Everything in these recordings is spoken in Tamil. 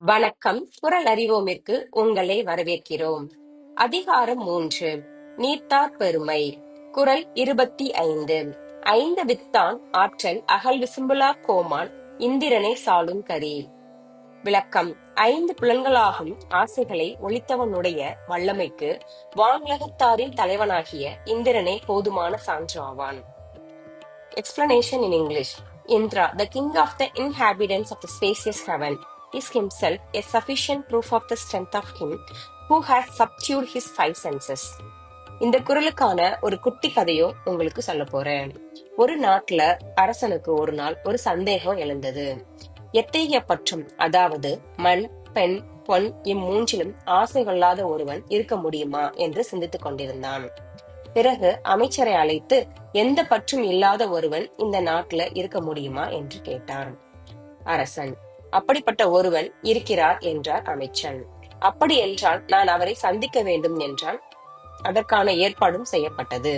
வணக்கம். குரல் அறிவோமிற்கு உங்களை வரவேற்கிறோம். அதிகாரம் மூன்று. நீத்தார் பெருமை. குரல் இருபத்தி ஐந்து. ஐந்து வித்தான் ஆற்றல் அகல் விசும்புலா கோமான் இந்திரனை சாலும் கரி. விளக்கம். ஐந்து புலன்களாகும் ஆசைகளை ஒழித்தவனுடைய வல்லமைக்கு வான்லகத்தாரின் தலைவனாகிய இந்திரனே போதுமான சான்று ஆவான். Explanation in English Indra, the king of the inhabitants of the spacious heaven, is himself a sufficient proof of the strength of him who has subdued his five senses. இந்த குரலுக்கான ஒரு குட்டி கதையோ உங்களுக்கு சொல்ல போறேன். ஒரு நாட்டுல அரசனுக்கு ஒரு நாள் ஒரு சந்தேகம் எழுந்தது. எத்தகைய பற்றும் அதாவது மண் பெண் பொன் இம்மூன்றிலும் ஆசை கொள்ளாத ஒருவன் இருக்க முடியுமா என்று சிந்தித்துக் கொண்டிருந்தான். பிறகு அமைச்சரை அழைத்து எந்த பற்றும் இல்லாத ஒருவன் இந்த நாட்டுல இருக்க முடியுமா? என்று கேட்டான். அரசன் அப்படிப்பட்ட ஒருவன் இருக்கிறார் என்றார் அமைச்சன். அப்படி என்றால் நான் அவரை சந்திக்க வேண்டும் என்றான் அதற்கான ஏற்பாடும் செய்யப்பட்டது.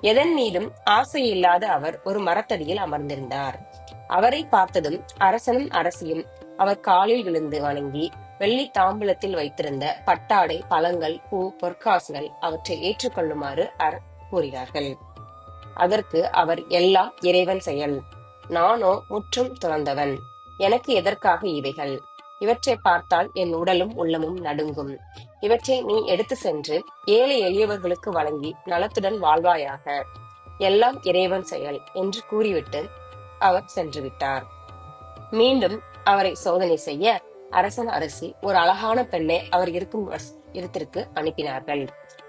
எதன் மீதும் ஆசை இல்லாத அவர் ஒரு மரத்தடியில் அமர்ந்திருந்தார். அவரை பார்த்ததும் அரசனும் அரசியும் அவர் காலில் விழுந்து வணங்கி வெள்ளி தாம்பூலத்தில் வைத்திருந்த பட்டாடை பழங்கள் பூ பொற்காசுகள் அவற்றை ஏற்றுக்கொள்ளுமாறு கூறினார்கள். அதற்கு அவர் எல்லாம் இறைவன் செயல். நானோ முற்றும் துறந்தவன். எனக்கு எதற்காக இவைகள்? இவற்றை பார்த்தால் என் உடலும் உள்ளமும் நடுங்கும். இவற்றை நீ எடுத்து சென்று ஏழை எளியவர்களுக்கு வழங்கி நலத்துடன் வாழ்வாயாக. எல்லாம் இறைவன் செயல் என்று கூறிவிட்டு அவர் சென்று விட்டார் மீண்டும் அவரை சோதனை செய்ய அரசன் அரசி ஒரு அழகான பெண்ணை அவர் இருக்கும் இடத்திற்கு அனுப்பினார்கள்.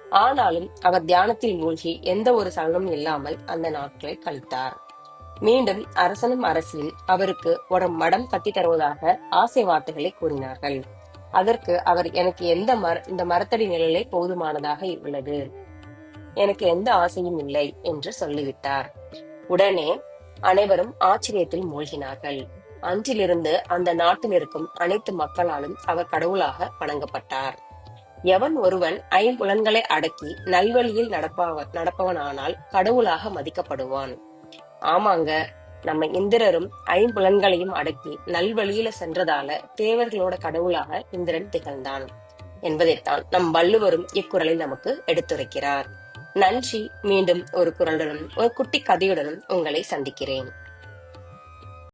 ஆனாலும் அவர் தியானத்தில் மூழ்கி எந்த ஒரு சலனமும் இல்லாமல் அந்த நாட்களை கழித்தார். மீண்டும் அரசனும் அரசியும் அவருக்கு ஒரு மடம் கட்டி தருவதாக ஆசை வார்த்தைகளை கூறினார்கள். அதற்கு அவர் எனக்கு எந்த மர இந்த மரத்தடி நிழலே போதுமானதாக உள்ளது. எனக்கு எந்த ஆசையும் இல்லை என்று சொல்லிவிட்டார். உடனே அனைவரும் ஆச்சரியத்தில் மூழ்கினார்கள். அன்றிலிருந்து அந்த நாட்டில் இருக்கும் அனைத்து மக்களாலும் அவர் கடவுளாக வணங்கப்பட்டார். எவன் ஒருவன் ஐம்புலன்களை அடக்கி நல்வழியில் நடப்பவன் நடப்பவனானால் கடவுளாக மதிக்கப்படுவான். ஆமாங்க. நம்ம இந்திரரும் ஐம்புலன்களையும் அடக்கி நல்வழியில சென்றதால தேவர்களோட கடவுளாக இந்திரன் திகழ்ந்தான் என்பதைத்தான் நம் வள்ளுவரும் இக்குறளில் நமக்கு எடுத்துரைக்கிறார். நன்றி மீண்டும் ஒரு குரலுடனும் ஒரு குட்டி கதையுடனும் உங்களை சந்திக்கிறேன்.